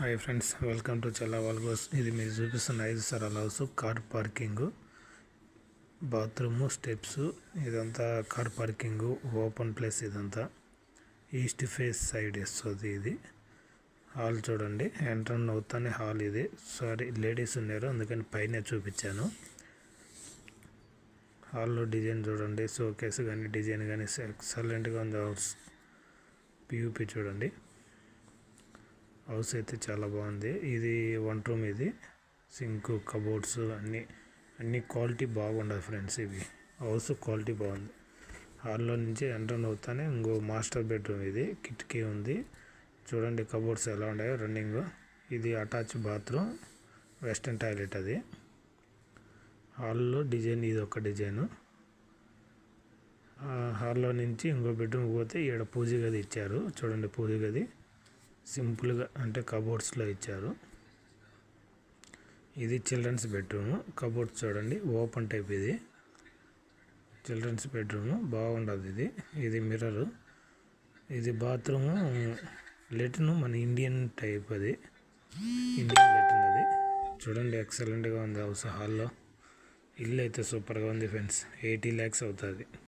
Hi friends welcome to Challa vlogs. ఇది మీరు చూపిస్తున్న ఐదు సరాల house car parking bathroom steps ఇదంతా కార్ పార్కింగ్ ఓపెన్ ప్లేస్ ఇదంతా. ఈస్ట్ ఫేస్ సైడ్ వస్తుంది ఇది. హాల్ చూడండి ఎంట్రన్ అవుతానే హాల్ ఇది. సారీ లేడీస్ ఉన్నారు అందుకని పైన చూపించాను. హాల్లో డిజైన్ చూడండి షోకేస్ కానీ డిజైన్ కానీ ఎక్సలెంట్గా ఉంది హౌస్. పియూపీ చూడండి. హౌస్ అయితే చాలా బాగుంది. ఇది వన్ రూమ్ ఇది. సింక్ కబోర్డ్స్ అన్నీ అన్ని క్వాలిటీ బాగుండదు ఫ్రెండ్స్ ఇవి. హౌస్ క్వాలిటీ బాగుంది. హాల్లో నుంచి ఎంటర్ అవుతానే ఇంకో మాస్టర్ బెడ్రూమ్ ఇది. కిటికీ ఉంది. చూడండి కబోర్డ్స్ ఎలా ఉన్నాయో రన్నింగ్. ఇది అటాచ్ బాత్రూమ్ వెస్టర్న్ టాయిలెట్ అది. హాల్లో డిజైన్ ఇది ఒక డిజైను. హాల్లో నుంచి ఇంకో బెడ్రూమ్ పోతే ఇక్కడ పూజ గది ఇచ్చారు. చూడండి పూజ గది. సింపుల్గా అంటే కబోర్డ్స్లో ఇచ్చారు. ఇది చిల్డ్రన్స్ బెడ్రూమ్. కబోర్డ్స్ చూడండి ఓపెన్ టైప్ ఇది. చిల్డ్రన్స్ బెడ్రూమ్ బాగుండదు ఇది. ఇది మిర్రర్. ఇది బాత్రూము లెటిన్ మన ఇండియన్ టైప్ అది. ఇండియన్ లెటిన్ అది. చూడండి ఎక్సలెంట్గా ఉంది హౌస్ హాల్లో. ఇల్లు అయితే సూపర్గా ఉంది ఫ్రెండ్స్. ఎయిటీ ల్యాక్స్ అవుతుంది.